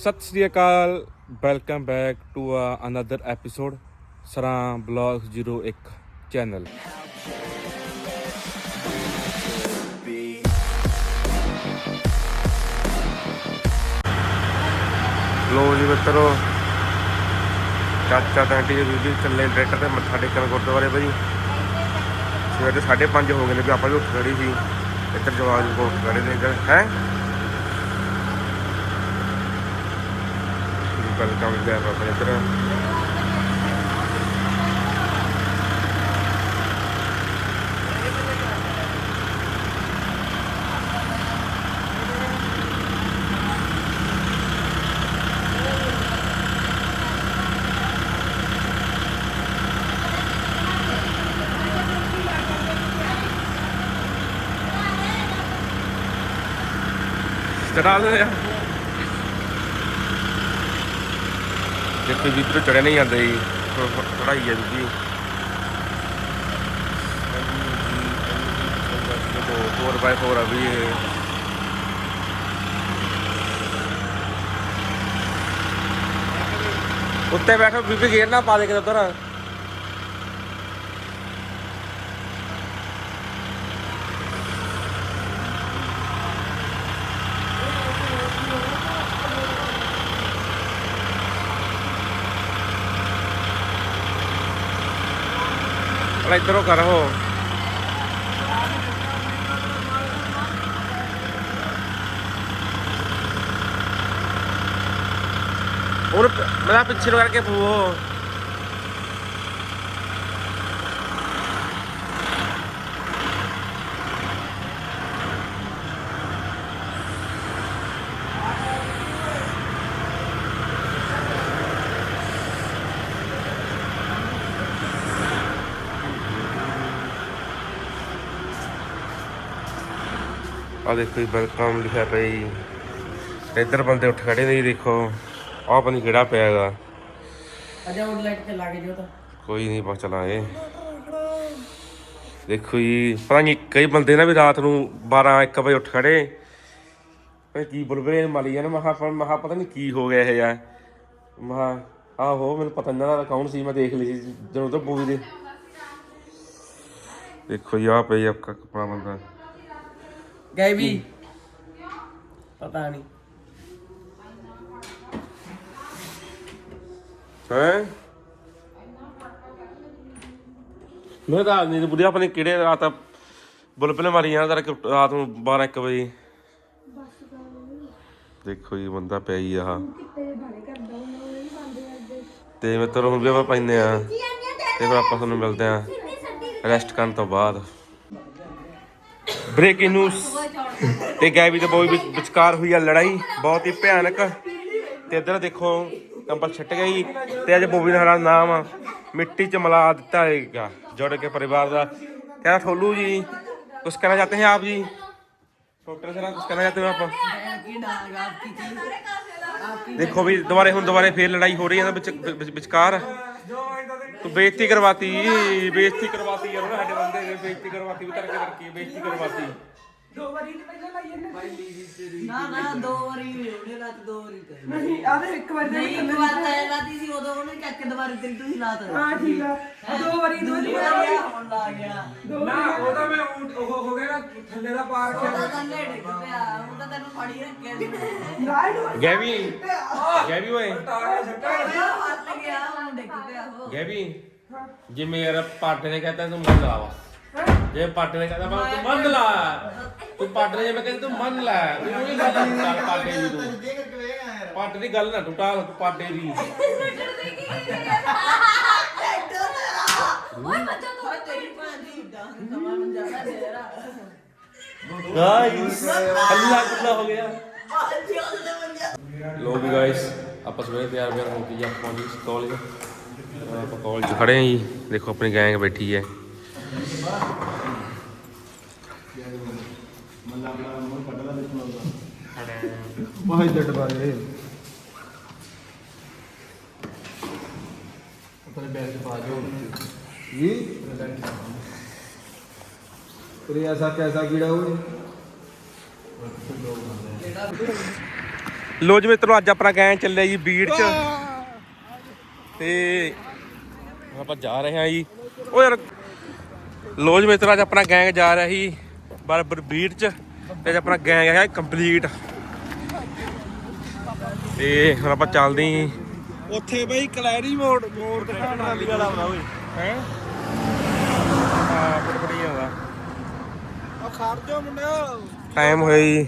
Sat Sri Akal welcome back to another episode Sran blog 01 channel ਲੋ ਜੀ ਮਿੱਤਰੋ, ਚਾਚਾ ਤੇ ਜੀ ਬੀਬੀ ਚੱਲੇ ਡਾਇਰੈਕਟਰ ਤੇ ਮੱਥਾ ਟੇਕਣ ਗੁਰਦੁਆਰੇ ਭਾਜੀ ਸਵੇਰੇ ਦੇ 5:30 ਹੋ ਗਏ ਨੇ ਵੀ ਆਪਾਂ ਵੀ ਉੱਠ ਖੜੀ ਸੀ। ਇੱਧਰ ਜਵਾਨ ਕੋ ਖੜੇ ਨੇ ਇੱਧਰ, ਹੈ? ਵੈਲਕਮ ਦੇ ਬਾਬਾ ਇੱਧਰ ਚੜਾ ਦੇਖੋ ਜੀ ਇੱਧਰ ਚੜੇ ਨਹੀਂ ਜਾਂਦੇ ਜੀ। ਚੜਾਈ ਹੈ ਜੀ। ਫੋਰ ਬਾਈ ਫੋਰ ਆ ਵੀ ਉੱਤੇ ਬੈਠੋ, ਬੀਬੀ ਗੇਰ ਨਾ ਪਾ ਦੇ ਕਿਤੇ ਉਧਰ। ਅਲਾ ਇੱਧਰੋਂ ਕਰੋ ਹੋ ਹੋਰ ਮੇਰਾ ਪਿੱਛੇ ਨੂੰ ਆ ਦੇਖੋ ਜੀ ਵੈਲਕਮ ਲਿਖਿਆ ਪਿਆ ਜੀ। ਇੱਧਰ ਬੰਦੇ ਉੱਠ ਖੜੇ ਨੇ ਜੀ ਦੇਖੋ। ਆਹ ਪਤਾ ਨੀ ਕਿਹੜਾ ਪਿਆ ਹੈਗਾ। ਅਜਾ ਉਹ ਲਾਈਟ ਤੇ ਲੱਗ ਜਾਓ ਤਾਂ। ਕੋਈ ਨਹੀਂ ਬਸ ਚਲਾਏ ਦੇਖੋ ਜੀ ਪਤਾ ਨਹੀਂ ਕਈ ਬੰਦੇ ਨਾ ਵੀ ਰਾਤ ਨੂੰ 12 1 ਵਜੇ ਉੱਠ ਖੜੇ। ਭਈ ਕੀ ਬੁਲਬੁਲੇ ਮਾਲੀ ਜਾਨ ਮਹਾ ਮਹਾ ਪਤਾ ਨਹੀਂ ਕੀ ਹੋ ਗਿਆ ਇਹ ਯਾਰ ਮਹਾ ਆਹੋ ਮੈਨੂੰ ਪਤਾ ਨਹੀਂ ਨਾ ਕੌਣ ਸੀ ਮੈਂ ਦੇਖ ਲਈ ਸੀ ਜਦੋਂ ਤੋਂ ਮੂਵੀ ਦੇ। ਦੇਖੋ ਆ ਪਈ ਆ ਕਪੜਾ ਬੰਦਾ। ਗਏ ਵੀ? ਪਤਾ ਨਹੀਂ। ਹੈ? ਮੈਂ ਤਾਂ ਨਹੀਂ ਬੁੱਧੀ ਆਪਣੇ ਕਿਹੜੇ ਰਾਤ ਬੁਲਬੁਲੇ ਮਾਰੀ ਜਾਂਦਾ ਤਰ ਰਾਤ ਨੂੰ 12 1 ਵਜੇ। ਦੇਖੋ ਜੀ ਬੰਦਾ ਪਿਆ ਹੀ ਆਹ ਤੇ ਮਿੱਤਰੋ ਹੁਣ ਵੀ ਆਪਾਂ ਪੈਂਦੇ ਆ। ਤੇ ਫਿਰ ਆਪਾਂ ਤੁਹਾਨੂੰ ਮਿਲਦੇ ਆ। ਰੈਸਟ ਕਰਨ ਤੋਂ ਬਾਅਦ। ਬ੍ਰੇਕਿੰਗ ਨਿਊਜ਼ ਤੇ ਗੈਬੀ ਤੇ ਬੋਈ ਵਿਚਕਾਰ ਹੋਈ ਆ ਲੜਾਈ, ਬਹੁਤ ਹੀ ਭਿਆਨਕ। ਤੇ ਇਧਰ ਦੇਖੋ ਕੰਪਲ ਛੱਟ ਗਈ ਤੇ ਅੱਜ ਬੋਬੀ ਦਾ ਨਾਮ ਮਿੱਟੀ ਚ ਮਲਾ ਦਿੱਤਾ ਹੈਗਾ, ਜੋੜ ਕੇ ਪਰਿਵਾਰ ਦਾ। ਕਹਿੰਦਾ ਠੋਲੂ ਜੀ, ਕੁਛ ਕਹਿਣਾ ਚਾਹਤੇ ਹੈ ਆਪ ਜੀ? ਡਾਕਟਰ ਸਰ ਕੁਝ ਕਹਿਣਾ ਚਾਹਤੇ ਹੋ ਆਪ? ਦੇਖੋ ਵੀ ਦੁਬਾਰੇ ਹੁਣ ਦੁਬਾਰੇ ਫੇਰ ਲੜਾਈ ਹੋ ਰਹੀ ਹੈ ਵਿਚਕਾਰ। ਤੂੰ ਬੇਇੱਜ਼ਤੀ ਕਰਵਾਤੀ ਬੇਇੱਜ਼ਤੀ ਕਰਵਾਤੀ ਯਾਰ ਸਾਡੇ ਬੰਦੇ ਨੇ ਬੇਇੱਜ਼ਤੀ ਕਰਵਾਤੀ ਵੀ ਤਰਕੇ ਤਰਕੀ ਬੇਇੱਜ਼ਤੀ ਕਰਵਾਤੀ। ਨਾ ਨਾ ਦੋ ਵਾਰੀ ਉਹਨੇ ਰਾਤ ਦੋ ਵਾਰੀ ਕਰੀ ਨਹੀਂ ਆਦੇ ਇੱਕ ਵਾਰ ਦੇ ਨਹੀਂ ਇੱਕ ਵਾਰ ਤਾਂ ਲਾਤੀ ਸੀ ਉਦੋਂ ਉਹਨੇ ਚੱਕ ਕੇ ਦੁਬਾਰਾ ਤੇਰੀ ਤੁਸੀਂ ਲਾਤ ਹਾਂ ਠੀਕ ਆ। ਦੋ ਵਾਰੀ ਦੋ ਵਾਰੀ ਆ ਹੁਣ ਲਾ ਗਿਆ। ਨਾ ਉਹਦਾ ਮੈਂ ਊਂਟ ਉਹ ਹੋ ਗਿਆ ਨਾ ਥੱਲੇ ਦਾ ਪਾਰ ਉਹਦਾ ਥੱਲੇ ਡਿੱਗ ਪਿਆ ਹੁਣ ਤਾਂ ਤੈਨੂੰ ਫੜੀ ਰੱਖਿਆ ਸੀ। ਰਾਈਟ ਗੈਵੀ ਗੈਵੀ ਓਏ। ਤਾਇਆ ਛੱਟਾ ਹੱਥ ਗਿਆ ਹੁਣ ਡਿੱਗ ਪਿਆ ਉਹ। ਗੈਵੀ ਜਿਵੇਂ ਯਾਰ ਪਾਟੇ ਨੇ ਕਹਤਾ ਤੂੰ ਮੰਨ ਲਾ ਬਸ ਜੇ ਪਾਟੇ ਨੇ ਕਹਤਾ ਬਸ ਤੂੰ ਮੰਨ ਲਾ। ਤੂੰ ਪਾਟੇ ਨੇ ਜਿਵੇਂ ਕਹਿੰਦਾ ਤੂੰ ਮੰਨ ਲੈ। ਤੂੰ ਨਹੀਂ ਗੱਲ ਕਰ ਪਾਟੇ ਦੀ ਤੂੰ। ਪਾਟੇ ਦੀ ਗੱਲ ਨਾ ਟੁੱਟਾ ਪਾਟੇ ਦੀ। ਓਏ ਬੱਚਾ ਤੂੰ ਤੇਰੀ ਭੈਣ ਦੀ ਡਾਂਗ ਸਮਾਂ ਨੂੰ ਜਾਣਾ ਤੇਰਾ ਗਾਇਸ ਅੱਲਾ ਕੁੱਲਾ ਹੋ ਗਿਆ ਬਾਜੀ ਉਹਦੇ ਬੰਦਿਆ ਲੋ ਵੀ ਗਾਇਸ ਆਪਾਂ ਸਵੇਰੇ ਤਿਆਰ ਬਿਆਰ ਹੋ ਕੇ ਜੀ ਆਪਾਂ ਪਹੁੰਚ ਗਏ ਕਾਲਜ ਆਪਾਂ ਕਾਲਜ ਖੜੇ ਹਾਂ ਜੀ ਦੇਖੋ ਆਪਣੀ ਗੈਂਗ ਬੈਠੀ ਹੈ ਵਾਹ ਜੱਟ ਬਾਰੇ ਆਪਣੇ ਬੈਗ ਚ ਪਾ ਦਿਓ ये अरे ऐसा कैसा कीड़ा हुआ ਲੋ ਜੀ ਮਿੱਤਰੋ ਅੱਜ ਆਪਣਾ ਗੈਂ ਚੱਲਿਆ ਜੀ ਬੀੜ ਚ ਤੇ ਹੁਣ ਆਪਾਂ ਜਾ ਰਹੇ ਹਾਂ ਜੀ ਓ ਯਾਰ ਲੋ ਜੀ ਮਿੱਤਰੋ ਅੱਜ ਆਪਣਾ ਗੈਂਗ ਜਾ ਰਿਹਾ ਸੀ ਬਰਬਰ ਬੀੜ ਚ ਤੇ ਅੱਜ ਆਪਣਾ ਗੈਂਗ ਹੈ ਕੰਪਲੀਟ ਤੇ ਹੁਣ ਆਪਾਂ ਚੱਲਦੇ ਹਾਂ ਉੱਥੇ ਬਈ ਕਲੈਰੀ ਮੋੜ ਮੋੜ ਤੇ ਟਰਾਲੀ ਵਾਲਾ ਆਉਂਦਾ ਓਏ। ਹੈ? ਆ ਬੜਬੜੀ ਆਉਂਦਾ ਆ ਖੜ ਜਾ ਮੁੰਡਿਓ ਟਾਈਮ ਹੋਇਆ ਜੀ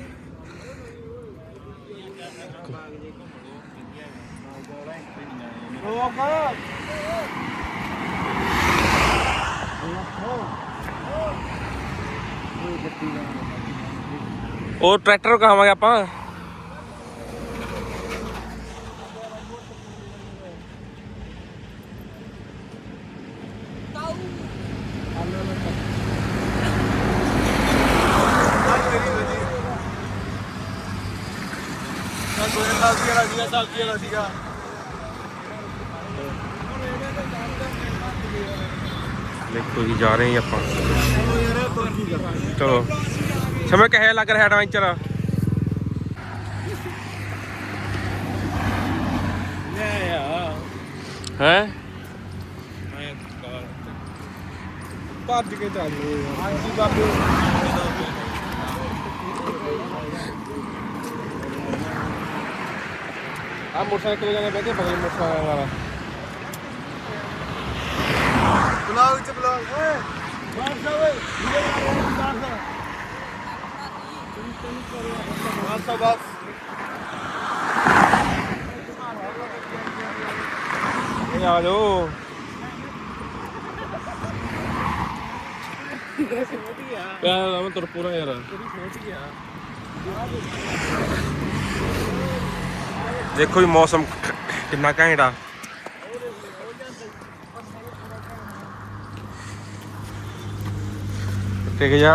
ਉਹ ਟਰੈਕਟਰ ਕਹਾਵਾਂਗੇ ਆਪਾਂ। ਗੋਇੰਦਾ ਸੀ ਵਾਲਾ ਸੀਗਾ ਸਬਜ਼ੀ ਵਾਲਾ ਸੀਗਾ ਦੇਖੋ ਜੀ ਜਾ ਰਹੇ ਹਾਂ ਜੀ ਆਪਾਂ ਚਲੋ ਸਮੇਂ ਕਿਹੋ ਲੱਗ ਰਿਹਾ ਐਡਵੈਂਚਰ ਹੈ ਭੱਜ ਕੇ ਚੱਲ ਰਹੇ ਹਾਂਜੀ ਬਾਬੇ ਆ ਮੋਟਰਸਾਈਕਲ ਜਾਂਦੇ ਬਹਿ ਕੇ ਬਗਲ ਮੋਟਰਸਾਈਕਲ ਵਾਲਾ। ਬਲੌਗ ਚ ਬਲੌਗ ਓਏ। ਬਾਹਰ ਜਾ ਓਏ ਜਾ ਬਸ। ਬਸ ਇਹ ਆ ਜਾਓ। ਪਿਆ ਮੈਂ ਤੁਰ ਪੂਰਾ ਯਾਰ। ਦੇਖੋ ਜੀ ਮੌਸਮ ਕਿੰਨਾ ਘੈਂਟ ਆ। ਟਿਕ ਜਾ।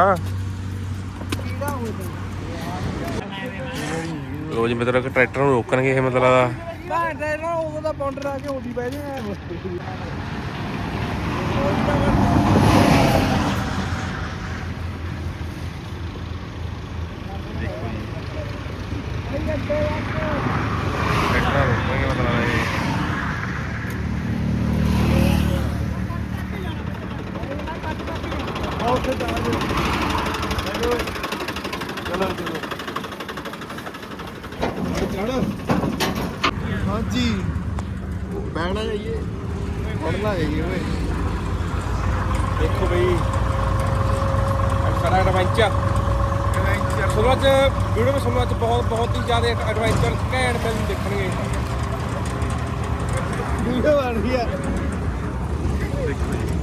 ਰੋਜ਼ ਮਤਲਬ ਕਿ ਟਰੈਕਟਰ ਨੂੰ ਰੋਕਣਗੇ ਇਹ ਮਤਲਬ ਦਾ ਨਾ ਉਦੋਂ ਦਾ ਬਾਉਂਡਰ ਆ ਕੇ ਉੱਡੀ ਬਹਿ ਜਾਏ। ਟਰੈਕਟਰ ਰੋਕਣਗੇ ਮਤਲਬ ਇਹ ਉੱਥੇ ਜਾ ਚਲੋ ਚਲੋ ਚਲੋ ਹਾਂਜੀ ਬਹਿਣਾ ਜਾਈਏ ਪੜਨਾ ਜਾਈਏ ਓਏ ਦੇਖੋ ਬਈ ਅੱਜ ਸਾਡਾ ਐਡਵੈਂਚਰ ਸੁਣੋ ਅੱਜ ਵੀਡੀਓ ਵਿੱਚ ਸੁਣੋ ਅੱਜ ਬਹੁਤ ਬਹੁਤ ਹੀ ਜ਼ਿਆਦਾ ਐਡਵੈਂਚਰ ਘੈਂਟ ਫਿਲਮ ਦੇਖਣਗੇ ਵੀਡੀਓ ਬਣ ਰਹੀ ਆ ਲੋ ਜੀ।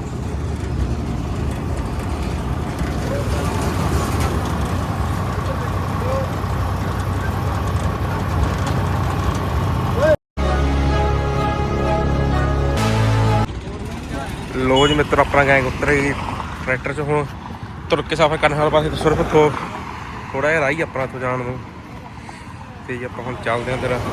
ਮਿੱਤਰ ਆਪਣਾ ਗੈਂਗ ਉੱਤਰ ਟਰੈਕਟਰ 'ਚ ਹੁਣ। ਤੁਰ ਕੇ ਸਫ਼ਰ ਕਰਨ ਵਾਲੇ ਪਾਸੇ ਤਾਂ ਸਿਰਫ ਥੋ ਥੋੜਾ ਜਿਹਾ ਰਾਹ ਆਪਣਾ ਤੋਂ ਜਾਣ ਨੂੰ। ਤੇ ਜੀ ਆਪਾਂ ਹੁਣ ਚੱਲਦੇ ਆਂ ਤੇਰਾ ਤੇ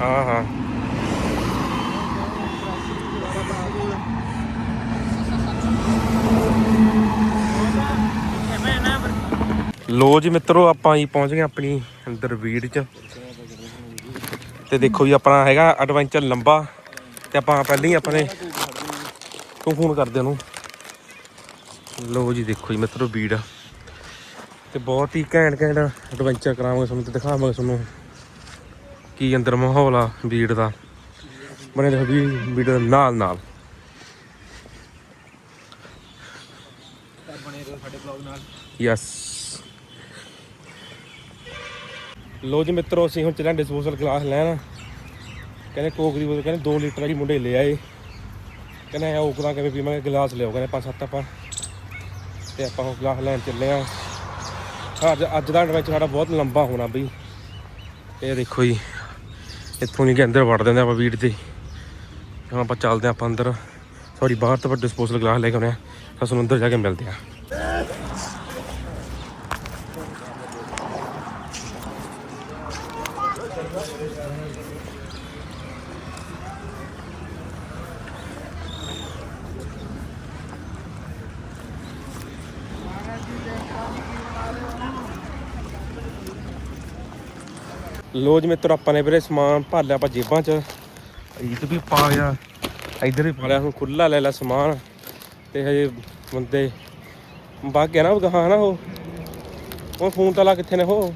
ਹਾਂ ਹਾਂ। ਲੋ ਜੀ ਮਿੱਤਰੋ ਆਪਾਂ ਜੀ ਪਹੁੰਚ ਗਏ ਆਪਣੀ ਅੰਦਰ ਵੀੜ 'ਚ। ਤੇ ਦੇਖੋ ਜੀ ਆਪਣਾ ਹੈਗਾ ਐਡਵੈਂਚਰ ਲੰਬਾ। ਤੇ ਆਪਾਂ ਪਹਿਲਾਂ ਹੀ ਆਪਣੇ ਤੂੰ ਫੋਨ ਕਰਦੇ ਉਹਨੂੰ। ਲੋ ਜੀ ਦੇਖੋ ਜੀ ਮਿੱਤਰੋ ਵੀੜ ਤੇ ਬਹੁਤ ਹੀ ਘੈਂਟ ਘੈਂਟ ਐਡਵੈਂਚਰ ਕਰਾਵਾਂਗੇ ਤੁਹਾਨੂੰ ਤੇ ਦਿਖਾਵਾਂਗੇ ਤੁਹਾਨੂੰ ਕੀ ਅੰਦਰ ਮਾਹੌਲ ਆ ਵੀੜ ਦਾ। ਬਣੇ ਰਹੋ ਵੀ ਵੀਡੀਓ ਨਾਲ ਨਾਲ। ਬਣੇ ਰਹੋ ਸਾਡੇ ਬਲੌਗ ਨਾਲ। ਯੈਸ ਲੋ ਜੀ ਮਿੱਤਰੋ, ਅਸੀਂ ਹੁਣ ਚੱਲਾਂ ਡਿਸਪੋਜ਼ਲ ਗਲਾਸ ਲੈਣ। ਕਹਿੰਦੇ ਕੋਕ ਦੀ ਬੋਤਲ, ਕਹਿੰਦੇ 2 ਲੀਟਰ ਵਾਲੀ ਮੁੰਡੇ ਲੈ ਆਏ। ਕਹਿੰਦੇ ਆ ਉਹ ਕਰਾਂ ਕਿਵੇਂ ਪੀਵਾਂਗੇ ਗਲਾਸ ਲਿਆਓ ਕਹਿੰਦੇ ਪੰਜ ਸੱਤ ਆਪਾਂ। ਤੇ ਆਪਾਂ ਉਹ ਗਲਾਸ ਲੈਣ ਚੱਲੇ ਆ। ਅੱਜ ਅੱਜ ਦਾ ਐਡਵੈਂਚਰ ਸਾਡਾ ਬਹੁਤ ਲੰਬਾ ਹੋਣਾ ਬਈ। ਇਹ ਦੇਖੋ ਜੀ, ਇੱਥੋਂ ਨਹੀਂ ਕਿ ਅੰਦਰ ਵੜ ਦਿੰਦੇ ਆਪਾਂ ਵੀੜ ਤੇ ਹੁਣ ਆਪਾਂ ਚੱਲਦੇ ਹਾਂ ਆਪਾਂ ਅੰਦਰ। ਸੌਰੀ ਬਾਹਰ ਤੋਂ ਡਿਸਪੋਜ਼ਲ ਗਲਾਸ ਲੈ ਕੇ ਆਉਣੇ ਆ। ਤਾਂ ਅੰਦਰ ਜਾ ਕੇ ਮਿਲਦੇ ਆ। ਲੋ ਜੀ ਮਿੱਤਰ ਆਪਾਂ ਨੇ ਵੀਰੇ ਸਮਾਨ ਭਰ ਲਿਆ ਆਪਾਂ ਜੇਬਾਂ 'ਚ। ਈਦ ਵੀ ਪਾ ਲਿਆ। ਇੱਧਰ ਵੀ ਪਾ ਲਿਆ। ਹੁਣ ਖੁੱਲਾ ਲੈ ਲਿਆ ਸਮਾਨ। ਤੇ ਹਜੇ ਬੰਦੇ ਵਗ ਗਿਆ ਨਾ ਗਾਹਾਂ ਨਾ ਉਹ। ਉਹ ਫੋਨ ਤਾਂ ਲਾ ਕਿੱਥੇ ਨੇ ਉਹ?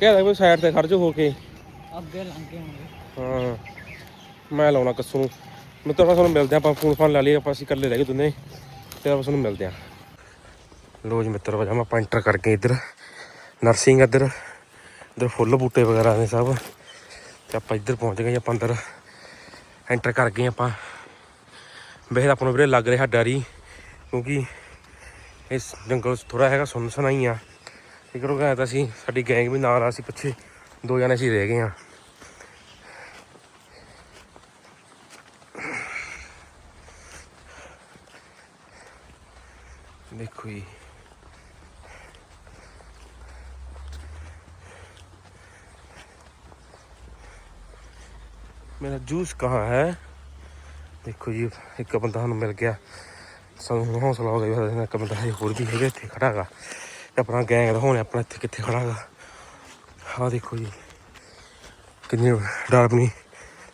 ਕਹਿੰਦਾ ਕੋਈ ਸਾਈਡ ਤੇ ਖੜ ਜਾ ਹੋ ਕੇ। ਅੱਗੇ ਲੰਘ ਗਏ ਹੋਣਗੇ ਹਾਂ। ਮੈਂ ਲਾਉਣਾ ਕੱਸੂ ਨੂੰ। ਮਿੱਤਰ ਆਪਾਂ ਤੁਹਾਨੂੰ ਮਿਲਦੇ ਹਾਂ ਆਪਾਂ ਫੋਨ ਫਾਨ ਲਾ ਲਈ ਆਪਾਂ ਅਸੀਂ ਇਕੱਲੇ ਰਹਿ ਗਏ ਦੋਨੇ। ਤੇ ਆਪਾਂ ਤੁਹਾਨੂੰ ਮਿਲਦੇ ਹਾਂ। ਲੋਜ ਮਿੱਤਰ, ਵਜਾ ਆਪਾਂ ਐਂਟਰ ਕਰ ਗਏ ਇੱਧਰ ਨਰਸਿੰਗ ਇੱਧਰ ਇੱਧਰ ਫੁੱਲ ਬੂਟੇ ਵਗੈਰਾ ਨੇ ਸਭ। ਤੇ ਆਪਾਂ ਇੱਧਰ ਪਹੁੰਚ ਗਏ ਆਪਾਂ ਅੰਦਰ ਐਂਟਰ ਕਰ ਗਏ ਆਪਾਂ। ਵੈਸੇ ਆਪਾਂ ਨੂੰ ਵੀਰੇ ਲੱਗ ਰਿਹਾ ਡਰ ਕਿਉਂਕਿ ਇਸ ਜੰਗਲ ਥੋੜਾ ਹੈਗਾ ਸੁੰਨਸਨਾ ਹੀ ਆ। ਇਹ ਕਰੋ ਤਾਂ ਅਸੀਂ ਸਾਡੀ ਗੈਂਗ ਵੀ ਨਾਲ ਆ, ਅਸੀਂ ਪਿੱਛੇ ਦੋ ਜਣੇ ਅਸੀਂ ਰਹਿ ਗਏ ਆ। मेरा जूस कहाँ है देखो जी एक बंदा ਸਾਨੂੰ ਮਿਲ ਗਿਆ ਸਾਨੂੰ ਹੌਸਲਾ ਹੋ ਗਿਆ ਵੀ ਇੱਕ ਬੰਦਾ ਹਜੇ ਹੋਰ ਵੀ ਹੈਗਾ ਇੱਥੇ ਖੜਾ ਹੈਗਾ ਤੇ ਆਪਣਾ ਗੈਂਗ ਦਿਖਾਉਣੇ ਆਪਣਾ ਇੱਥੇ ਕਿੱਥੇ ਖੜਾ ਹੈਗਾ ਆਹ ਦੇਖੋ ਜੀ ਕਿੰਨੀ ਡਰਬਨੀ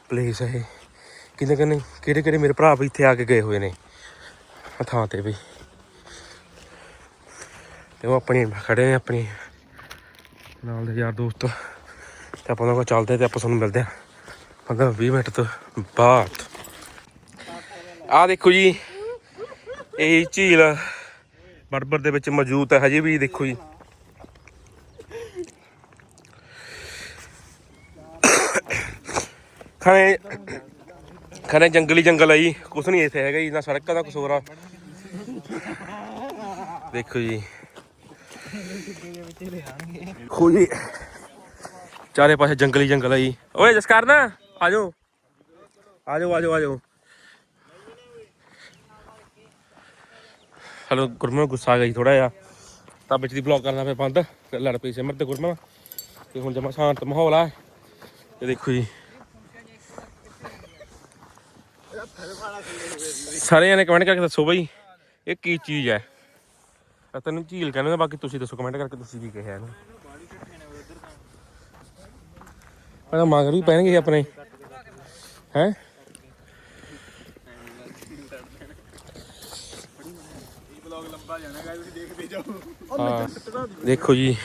ਪਲੇਸ ਹੈ ਇਹ ਕਿੰਨੇ ਕਿੰਨੇ ਕਿਹੜੇ ਕਿਹੜੇ ਮੇਰੇ ਭਰਾ ਵੀ ਇੱਥੇ ਆ ਕੇ ਗਏ ਹੋਏ ਨੇ ਆਹ ਥਾਂ ਤੇ ਵੀ ਤੇ ਉਹ ਆਪਣੀ ਖੜੇ ਨੇ ਆਪਣੀ ਨਾਲ ਦੇ ਯਾਰ ਦੋਸਤ ਤੇ ਆਪਾਂ ਉਹਨਾਂ ਕੋਲ ਚੱਲਦੇ ਤੇ ਆਪਾਂ ਤੁਹਾਨੂੰ ਮਿਲਦੇ ਹਾਂ 15 20 ਮਿੰਟ ਤੋਂ ਬਾਅਦ। ਆ ਦੇਖੋ ਜੀ, ਇਹ ਝੀਲ ਬੜਬੜ ਦੇ ਵਿੱਚ ਮੌਜੂਦ ਹੈ, ਹਜੇ ਵੀ ਦੇਖੋ ਜੀ। ਖਾਣੇ ਖਾਣੇ ਜੰਗਲੀ ਜੰਗਲ ਆ ਜੀ, ਕੁਛ ਨਹੀਂ ਇੱਥੇ ਹੈਗਾ ਜੀ, ਨਾ ਸੜਕਾਂ ਦਾ ਕਸੂਰ ਆ। ਦੇਖੋ ਜੀ। ਦੇਖੋ ਜੀ, ਚਾਰੇ ਪਾਸੇ ਜੰਗਲੀ ਜੰਗਲ ਆ ਜੀ। ਓਏ ਆ ਜਾਓ ਆ ਜਾਓ ਆ ਜਾਓ ਹਲੋ, ਗੁਰਮਨ, ਗੁੱਸਾ ਆ ਗਿਆ ਜੀ ਥੋੜਾ ਜਿਹਾ। ਤਾਂ ਵਿੱਚ ਦੀ ਬਲੌਗ ਕਰਨਾ ਪਿਆ ਬੰਦ। ਲੜ ਪਈ ਸਿਮਰ ਤੇ ਗੁਰਮਨ। ਤੇ ਹੁਣ ਜਮਾ ਸ਼ਾਂਤ ਮਾਹੌਲ ਆ। ਇਹ ਦੇਖੋ ਜੀ। ਸਾਰਿਆਂ ਨੇ ਕਮੈਂਟ ਕਰਕੇ ਦੱਸੋ ਬਈ, ਇਹ ਕੀ ਚੀਜ਼ ਹੈ? ਆ ਤੈਨੂੰ ਝੀਲ ਕਹਿੰਦੇ ਨੇ ਬਾਕੀ ਤੁਸੀਂ ਦੱਸੋ ਕਮੈਂਟ ਕਰਕੇ ਤੁਸੀਂ ਕੀ ਕਿਹਾ ਇਹਨੂੰ। ਪਹਿਲਾਂ ਮਗਰ ਵੀ ਪੈਣਗੇ ਆਪਣੇ। ਹੈ? ਹਾਂ। ਦੇਖੋ ਜੀ।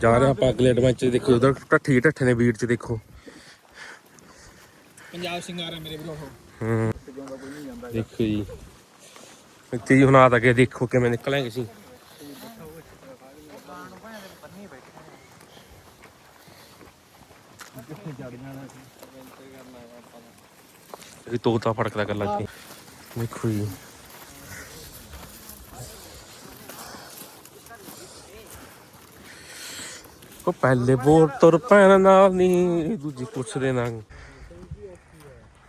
ਜਾ ਰਹੇ ਆਪਾਂ ਅਗਲੇ ਐਡਵੈਂਚਰ ਦੇਖੋ ਉਧਰ ਢੱਠੀ ਢੱਠੇ ਨੇ ਵੀਰ ਚ ਦੇਖੋ। ਪੰਜਾਬ ਸਿੰਗਾਰ ਹੈ ਮੇਰੇ ਵੀਰੋ ਹੂੰ। ਦੇਖੋ ਜੀ। ਇੱਥੇ ਜੀ ਹੁਣ ਆ ਤਾਂ ਕੇ ਦੇਖੋ ਕਿਵੇਂ ਨਿਕਲਾਂਗੇ ਸੀ ਇਹ ਤੋਤਾ ਫੜਕਦਾ ਕਰ ਲੱਗ ਦੇਖੋ ਜੀ। ਉਹ ਪਹਿਲੇ ਬੋਰ ਤੁਰ ਪੈਣ ਨਾਲ ਨਹੀਂ, ਦੂਜੀ ਪੁੱਛਦੇ ਨਾ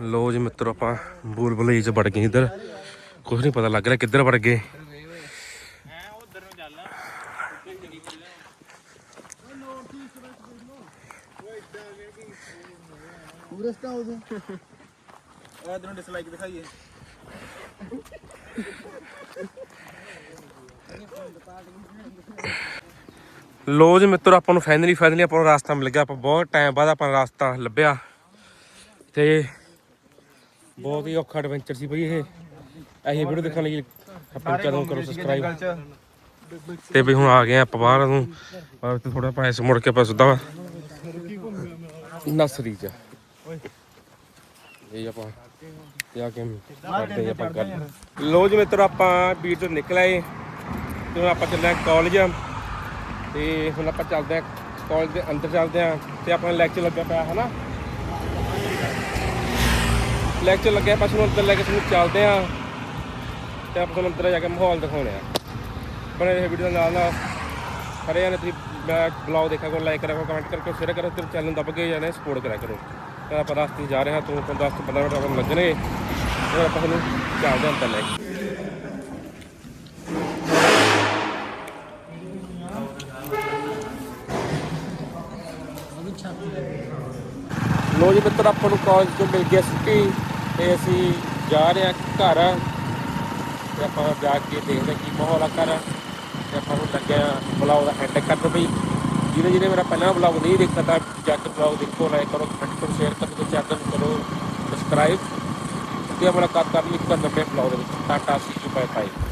ਲੋ ਜੀ ਮਿੱਤਰੋ ਆਪਾਂ ਬੂਲ ਬੁਲਈ ਚ ਵੜ ਗਏ ਇੱਧਰ। ਕੁਝ ਨਹੀਂ ਪਤਾ ਲੱਗ ਰਿਹਾ ਕਿੱਧਰ ਵੜ ਗਏ। ਟੂਰਿਸਟ ਆ ਉਹਦੇ ਆ ਤੈਨੂੰ ਡਿਸਲਾਈਕ ਦਿਖਾਈਏ। ਲੋ ਜੀ ਮਿੱਤਰੋ ਆਪਾਂ ਨੂੰ ਫਾਈਨਲੀ ਫਾਈਨਲੀ ਆਪਾਂ ਨੂੰ ਰਾਸਤਾ ਮਿਲ ਗਿਆ। ਆਪਾਂ ਬਹੁਤ ਟਾਈਮ ਬਾਅਦ ਆਪਾਂ ਨੂੰ ਰਾਸਤਾ ਲੱਭਿਆ। ਤੇ ਬਹੁਤ ਹੀ ਔਖਾ ਐਡਵੈਂਚਰ ਸੀ ਬਈ ਇਹ। ਅਸੀਂ ਵੀਡੀਓ ਦੇਖਣ ਲਈ ਆਪਾਂ ਕਦੋਂ ਕਰੋ ਸਬਸਕ੍ਰਾਈਬ ਤੇ ਵੀ ਹੁਣ ਆ ਗਏ ਆਪਾਂ ਬਾਹਰ ਨੂੰ। ਪਰ ਤੇ ਥੋੜਾ ਪੈਸੇ ਮੁੜ ਕੇ ਆਪਾਂ ਸਿੱਧਾ ਨਸਰੀ ਚ। ਇਹ ਆਪਾਂ ਜਾ ਕੇ ਕਰਦੇ ਆਪਾਂ ਗੱਲ। ਲੋ ਜੀ ਮਿੱਤਰੋ ਆਪਾਂ ਵੀਰ ਤੋਂ ਨਿਕਲ ਆਏ। ਤੇ ਹੁਣ ਆਪਾਂ ਚੱਲੇ ਕਾਲਜ ਤੇ ਹੁਣ ਆਪਾਂ ਚੱਲਦੇ ਆ ਕਾਲਜ ਦੇ ਅੰਦਰ ਚੱਲਦੇ ਆ ਤੇ ਆਪਣਾ ਲੈਕਚਰ ਲੱਗਾ ਪਿਆ ਹਨਾ? ਲੈਕਚਰ ਲੱਗਿਆ ਆਪਾਂ ਨੂੰ ਅੰਦਰ ਲੈ ਕੇ ਤੁਹਾਨੂੰ ਚੱਲਦੇ ਆ ਤੇ ਆਪਾਂ ਤੁਹਾਨੂੰ ਅੰਦਰ ਜਾ ਕੇ ਮਾਹੌਲ ਦਿਖਾਉਣੇ ਆ। ਬਣੇ ਰਹੇ ਵੀਡੀਓ ਨਾਲ ਨਾਲ। ਹਰੇ ਨੇ ਤੁਸੀਂ ਬਲੌਗ ਦੇਖਿਆ ਕਰੋ ਲਾਈਕ ਕਰਿਆ ਕਰੋ ਕਮੈਂਟ ਕਰਕੇ ਸ਼ੇਅਰ ਕਰੋ ਤੇ ਚੈਨਲ ਦੱਬ ਕੇ ਜਾਨੇ ਸਪੋਰਟ ਕਰਿਆ ਕਰੋ। ਤੇ ਆਪਾਂ ਰਸਤੇ 'ਚ ਜਾ ਰਹੇ ਹਾਂ, ਤੋਂ 10 ਤੋਂ 15 ਮਿੰਟ ਆਪਾਂ ਲੱਗਣੇ। ਤੇ ਆਪਾਂ ਤੁਹਾਨੂੰ ਚੱਲਦੇ ਹਾਂ ਅੰਦਰ ਲੈ ਕੇ ਲੋ ਜੀ ਮਿੱਤਰ, ਆਪਾਂ ਨੂੰ ਕਾਲਜ ਤੋਂ ਮਿਲ ਗਿਆ ਛੁੱਟੀ ਤੇ ਅਸੀਂ ਜਾ ਰਹੇ ਹਾਂ ਘਰ। ਤੇ ਆਪਾਂ ਜਾ ਕੇ ਦੇਖਦੇ ਹਾਂ ਕੀ ਮਾਹੌਲ ਆ ਘਰ। ਤੇ ਆਪਾਂ ਨੂੰ ਲੱਗਿਆ ਬਲੌਗ ਦਾ ਐਂਡ ਕਰ ਦਿਓ ਬਈ। ਜਿਹਨੇ ਜਿਹਨੇ ਮੇਰਾ ਪਹਿਲਾਂ ਬਲੌਗ ਨਹੀਂ ਦੇਖਿਆ ਤਾਂ ਜਾ ਕੇ ਬਲੌਗ ਦੇਖੋ ਲਾਈਕ ਕਰੋ ਕਮੈਂਟ ਕਰੋ ਸ਼ੇਅਰ ਕਰੋ ਤੇ ਚੈਨਲ ਕਰੋ ਸਬਸਕ੍ਰਾਈਬ ਤੇ ਮੁਲਾਕਾਤ ਕਰਨੀ ਇੱਕ ਨਵੇਂ ਬਲੌਗ ਦੇ ਵਿੱਚ। Tata see you bye bye